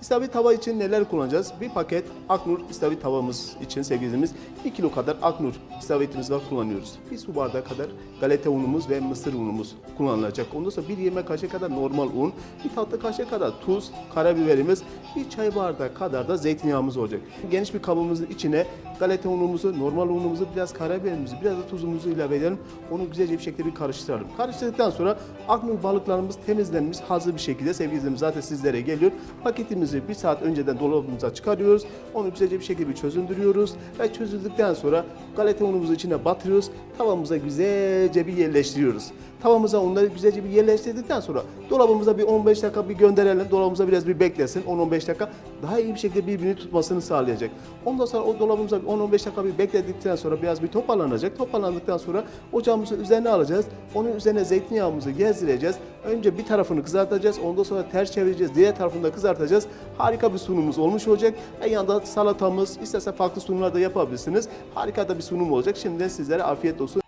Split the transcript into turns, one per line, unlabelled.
İstavrit tava için neler kullanacağız? Bir paket Aknur istavrit tavamız için sevgilimiz 1 kilo kadar Aknur istavritimiz var kullanıyoruz. Bir su bardağı kadar galeta unumuz ve mısır unumuz kullanılacak. Ondan sonra bir yemek kaşığı kadar normal un, bir tatlı kaşığı kadar tuz, karabiberimiz, bir çay bardağı kadar da zeytinyağımız olacak. Geniş bir kabımızın içine galeta unumuzu, normal unumuzu, biraz karabiberimizi, biraz da tuzumuzu ilave edelim. Onu güzelce bir şekilde bir karıştıralım. Karıştırdıktan sonra Aknur balıklarımız temizlenmiş, hazır bir şekilde sevgili zaten sizlere geliyor. Paketimizi bir saat önceden dolabımıza çıkarıyoruz. Onu güzelce bir şekilde bir çözündürüyoruz. Ve çözüldükten sonra galeta unumuzu içine batırıyoruz. Tavamıza güzelce bir yerleştiriyoruz. Tavamıza onları güzelce bir yerleştirdikten sonra dolabımıza bir 15 dakika bir gönderelim. Dolabımıza biraz bir beklesin 10-15 dakika. Daha iyi bir şekilde birbirini tutmasını sağlayacak. Ondan sonra o dolabımıza bir 10-15 dakika bir bekledikten sonra biraz bir toparlanacak. Toparlandıktan sonra ocağımızı üzerine alacağız. Onun üzerine zeytinyağımızı gezdireceğiz. Önce bir tarafını kızartacağız. Ondan sonra ters çevireceğiz. Diğer tarafını da kızartacağız. Harika bir sunumumuz olmuş olacak. Ve yanında salatamız, istersen farklı sunumlar da yapabilirsiniz. Harika da bir sunum olacak. Şimdiden sizlere afiyet olsun.